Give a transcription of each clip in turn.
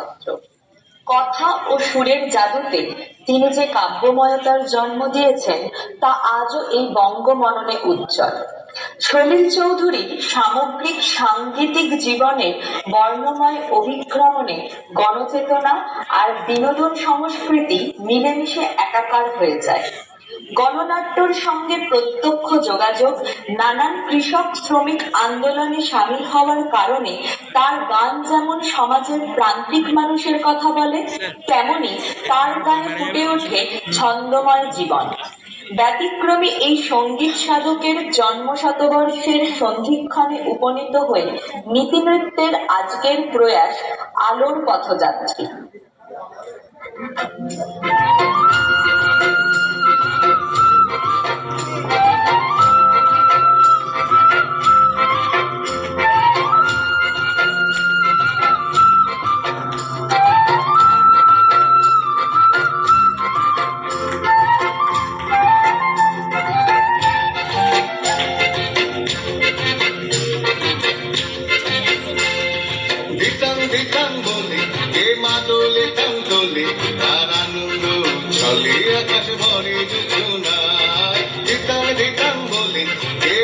নক্ষত্র কথা ও সুরের জাদুতে তিনি যে কাব্যময়তার জন্ম দিয়েছেন, তা আজও এই বঙ্গমননে উজ্জ্বল। সলিল চৌধুরী সামগ্রিক সাংগীতিক জীবনে বর্ণময় অভিক্রমণে গণচেতনা আর বিনোদন সংস্কৃতি মিলেমিশে একাকার হয়ে যায়। গণনাট্যর সঙ্গে প্রত্যক্ষ যোগাযোগ, নানান কৃষক শ্রমিক আন্দোলনে সামিল হওয়ার কারণে তার গান যেমন সমাজের প্রান্তিক মানুষের কথা বলে, তেমনি তার গানে ফুটে ওঠে ছন্দময় জীবন। ব্যতিক্রমী এই সংগীত সাধকের জন্ম শতবর্ষের সন্ধিক্ষণে উপনীত হয়ে নীতিনৃত্যের আজকের প্রয়াস আলোর পথযাত্রী।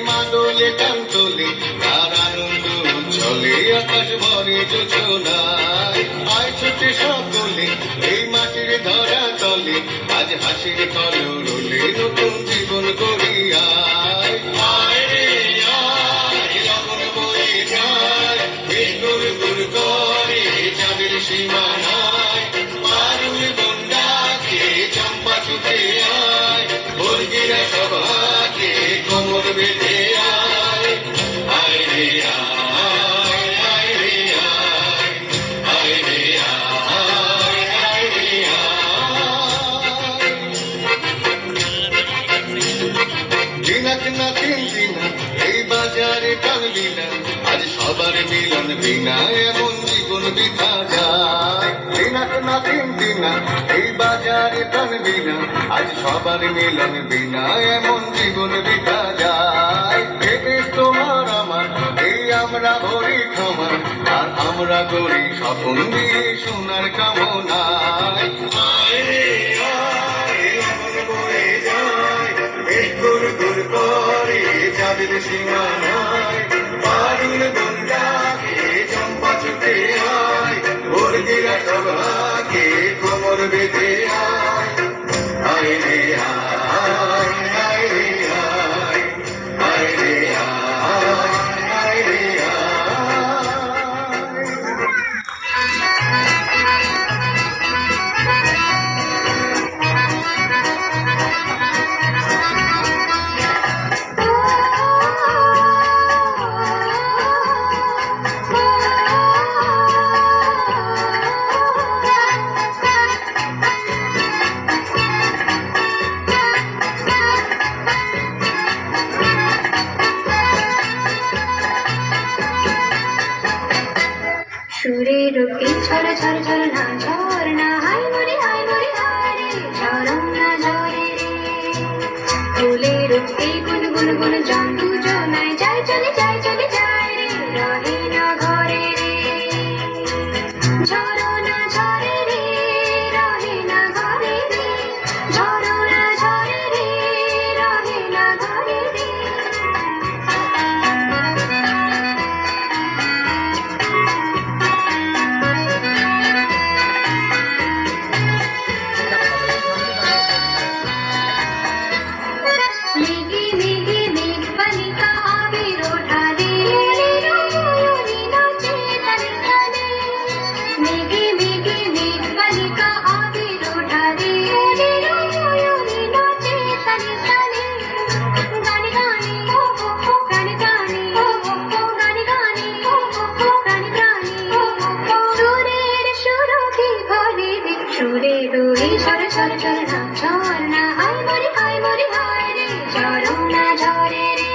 মাদলে টাং দোলে তার আনন্দ চলে আকাশ ভরে যোজনায় আয় ছুটে সকলে, এই মাটির ধরা তলে, আজ হাসির কলরলে নতুন জীবন করিয়ায় দিনাক তিন দিনা, এই বাজারে টানলি না। আজ সবার মিলন বিনা এমন জীবন বিধা যায়। দিনাক তিন দিনা, এই বাজারে টানলি না। আজ সবার মিলন বিনা এমন জীবন বিধা যায়। এ তোমার আমার এই আমরা ভরি ক্ষমা আর আমরা করি স্বপন দিয়ে সোনার কামনায়। আয় আয় করে চাঁদের সীমানায় পারুল গন্ডাকে চম্পা ছুটে আয় গিরা সভাকে কোমর বেঁধে আয়। কি ছড় ছড় ছড় না ঝড় না হাই মরে হাই মরে ঝরম না ঝরে রে। ফুলের এই গুন গুন গুন জন্তু জনায় সুরের ওই সর সর সর না ঝর না হাই মরে হাই মরে, হায় রে ঝরম না ঝরে রে।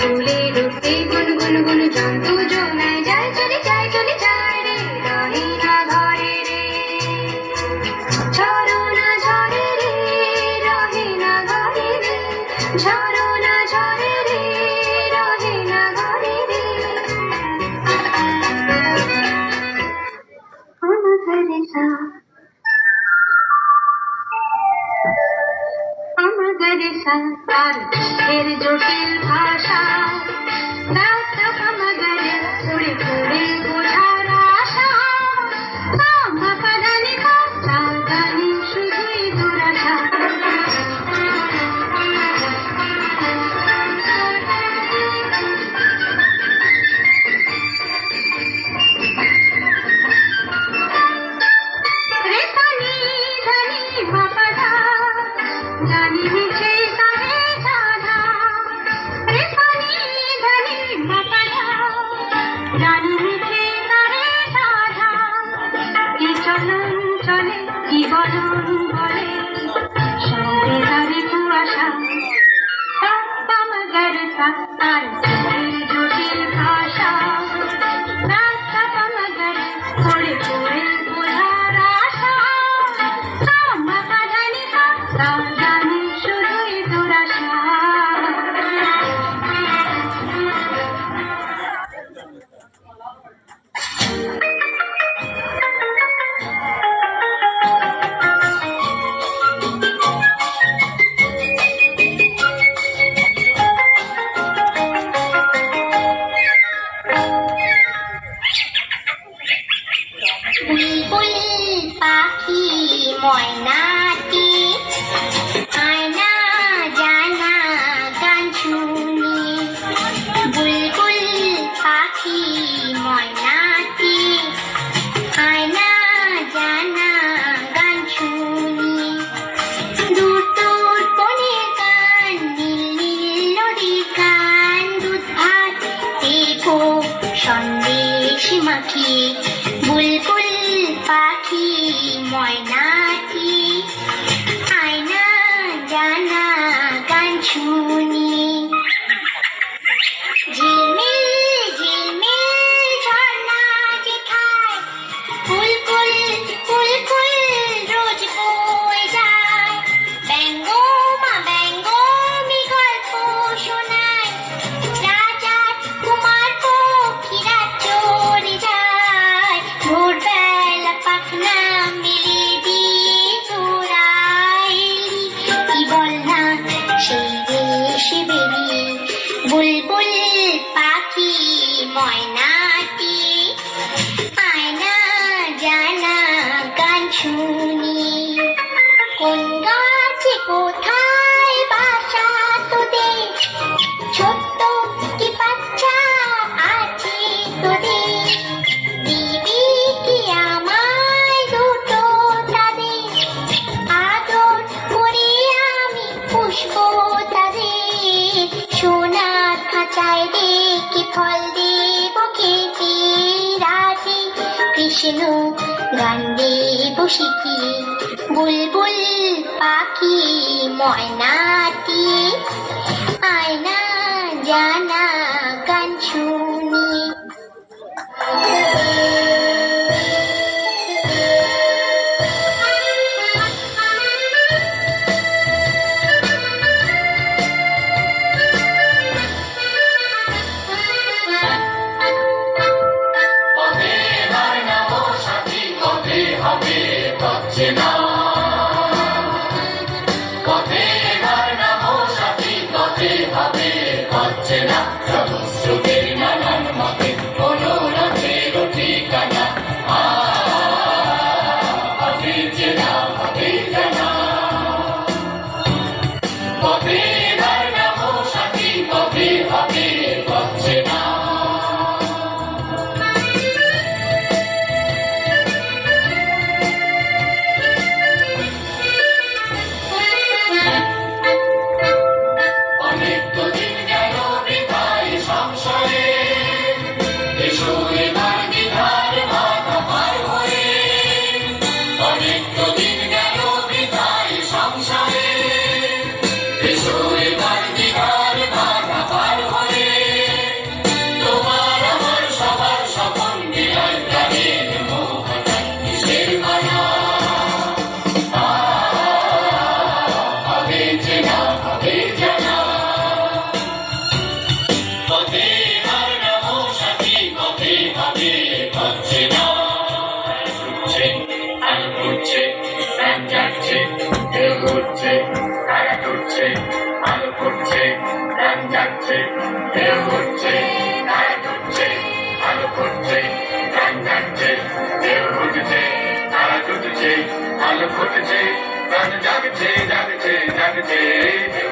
ফুলের এই গুন গুন গুন জন্তু জনায়। যায় চলে যায় চলে যায় রে রহে না ঘরে রে। ঝরো না ঝরে রে রহে না ঘরে রে। ঝরো না ঝরে তার এর জটিল ভাষা পাখি বুলবুল পাখি ময়না ময়না ছিল গান দেব শিখি। বুলবুল পাখি ময়নাটি যাচ্ছে ঢেউ উঠছে তারা ডুবছে আলো ফুটছে প্রাণ জাগছে ঢেউ উঠছে তারা ডুবছে আলো ফুটছে প্রাণ জাগছে জাগছে জাগছে। ঢেউ